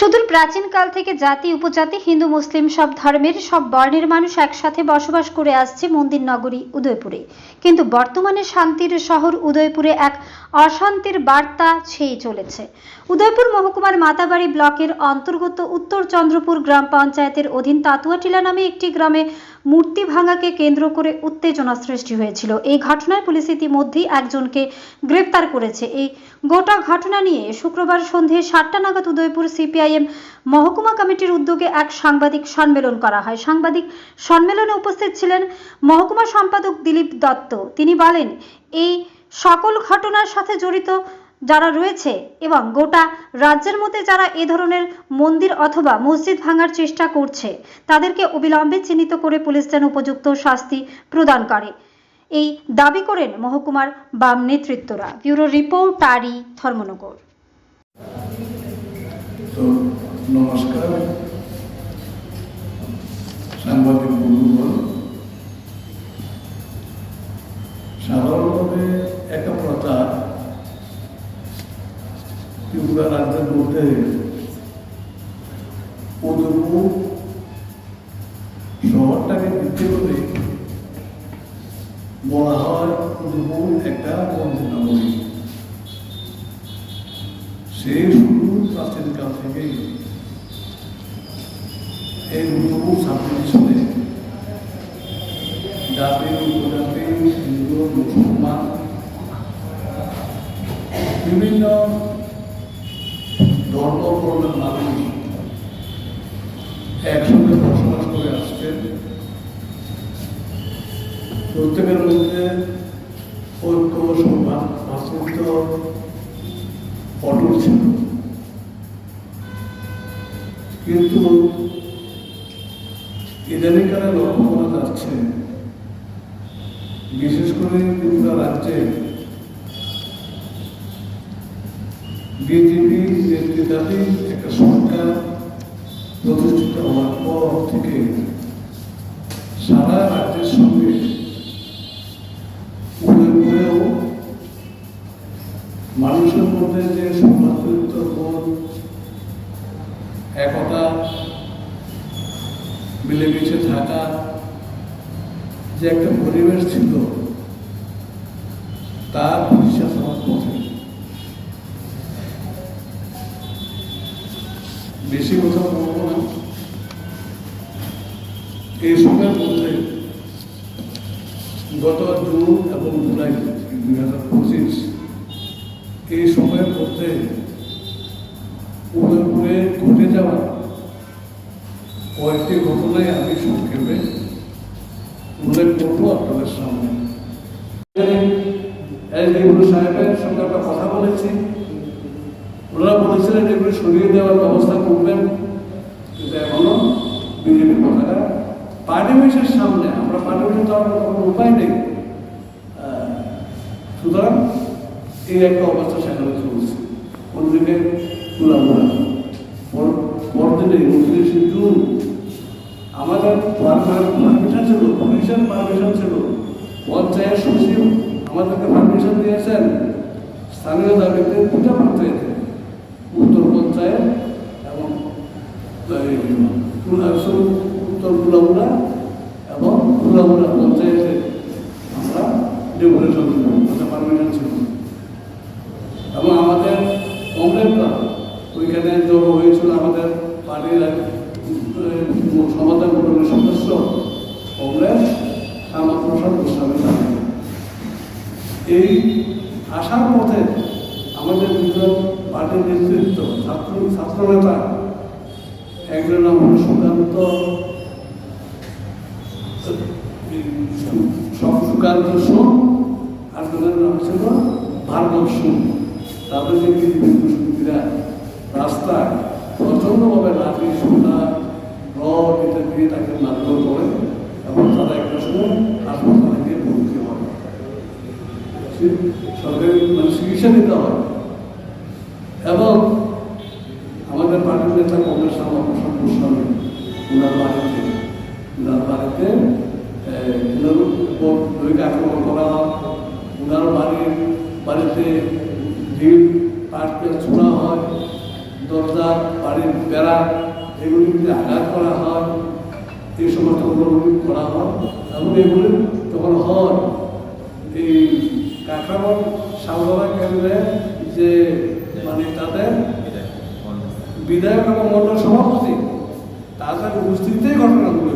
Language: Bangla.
সুদূর প্রাচীনকাল থেকে জাতি, উপজাতি, হিন্দু, মুসলিম সব ধর্মের সব বর্ণের মানুষ একসাথে বসবাস করে আসছে মন্দির নগরী উদয়পুরে। কিন্তু বর্তমানে শান্তির শহর উদয়পুরে এক অশান্তির বার্তা ছেয়ে চলেছে। উদয়পুর মহকুমার মাতাবাড়ি ব্লকের অন্তর্গত উত্তর চন্দ্রপুর গ্রাম পঞ্চায়েতের অধীন তাতুয়াটিলা নামে একটি গ্রামে মূর্তি ভাঙাকে কেন্দ্র করে উত্তেজনা সৃষ্টি হয়েছিল। এই ঘটনায় পুলিশ ইতিমধ্যেই একজনকে গ্রেপ্তার করেছে। এই গোটা ঘটনা নিয়ে শুক্রবার সন্ধে সাতটা নাগাদ উদয়পুর সিপিআইএম মহকুমা কমিটির উদ্যোগে এক সাংবাদিক সম্মেলন করা হয়। সাংবাদিক সম্মেলনে উপস্থিত ছিলেন মহকুমা সম্পাদক দিলীপ দত্ত। তিনি বলেন, এই সকল ঘটনার সাথে জড়িত যারা রয়েছে এবং গোটা রাজ্যের মধ্যে যারা এ ধরনের মন্দির অথবা মসজিদ ভাঙার চেষ্টা করছে, তাদেরকে অবিলম্বে চিহ্নিত করে পুলিশ যেন উপযুক্ত শাস্তি প্রদান করে। এই দাবি করেন মহকুমার বাম নেতৃত্বরা। ব্যুরো রিপোর্ট তারি ধর্মনগর। নমস্কার। ত্রিপুরা রাজ্যের মধ্যে উদয়পুর শহরটাকে ভিত্তি করে বলা হয় উদয়পুর একটা মন্দির নগরী সেই শুরু প্রাচীনকাল থেকেই এই উদ্যোগ সাবডিভিশনে জাতি উপজাতি, হিন্দু, মুসলমান, বিভিন্ন ধর্ম বর্ণের মানুষ একসঙ্গে বসবাস করে আসছেন। প্রত্যেকের মধ্যে ঐক্য ভাতৃত্ব অটুট ছিল। কিন্তু ইদানিংকালে লক্ষ্য করা যাচ্ছে, বিশেষ করে ত্রিপুরা রাজ্যে বিজেপি নেতৃত্বাধীন একটা সরকার থেকে সারা রাজ্যের সঙ্গে মানুষের মধ্যে যে সৌভাতৃত্ব বোধ একতা, মিলেমিশে থাকা যে একটা পরিবেশ ছিল, তার বেশি কথা বলব না এই সময়ের মধ্যে গত জুন এবং জুলাই দুই হাজার পঁচিশ এই সময়ের মধ্যে উদয়পুরে ঘটে যাওয়া কয়েকটি ঘটনায় আমি সংক্ষেপে উল্লেখ করব আপনাদের সামনে সাহেবের সঙ্গে আমরা কথা বলেছি ওনারা বলেছিলেন এগুলো সরিয়ে দেওয়ার ব্যবস্থা করবেন। কিন্তু এখনও বিজেপি পার্টি অফিসের সামনে, আমরা পার্টি অফিসে তো আমাদের কোনো উপায় নেই। সুতরাং এই একটা অবস্থা সেখানে চলছে। অন্যদিকে তুলামুড়া পরদিনে উনত্রিশে জুন আমাদের পারমিশন ছিল পুলিশের পারমিশন ছিল। পঞ্চায়েত সচিব আমাদেরকে পারমিশন দিয়েছেন। স্থানীয় দাবিতে দুটা পঞ্চায়েতে উত্তর পঞ্চায়েত এবং এই এবং পঞ্চায়েতে আমরা ডেপুটেশন পারমিশন ছিল এবং আমাদের কংগ্রেসরা ওইখানে জড়ো হয়েছিল, আমাদের পার্টির সমাধান বোর্ডের সদস্য কংগ্রেস শ্যামাপ্রসাদ গোস্বামী এই আসার পথে আমাদের দুজন পার্টির নেতৃত্ব, ছাত্র, ছাত্রনেতা একজন হল সুকান্ত, সব সুকান্ত সোম, আর দুজনের নাম ছিল ভার্গব সোম। তাদের যে বিদ্যুৎরা রাস্তায় প্রচণ্ডভাবে লাঠি সোনা রড ইত্যাদি দিয়ে তাকে মারধর করে এবং তারা একটা সময় হাসপাতালে গিয়ে ভর্তি হয়। সরকারি মানে চিকিৎসা নিতে হয়। এবং পার্টির নেতা কংগ্রেস গোস্বামী ওনার বাড়িতে ওনার বাড়িতে ওনার আক্রমণ করা ওনার বাড়ির, বাড়িতে ভিড়, পাটকে ছোড়া হয়। দরজা, বাড়ির বেড়া, এগুলিতে আঘাত করা হয়। এই সমস্ত করা হয়। এবং এগুলি যখন হয়, এই কাকরাবন সালগড়া কেন্দ্রে যে মানে তাদের বিধায়ক এবং মন্ডল সভাপতি তাদের উপস্থিতিতেই ঘটনাগুলো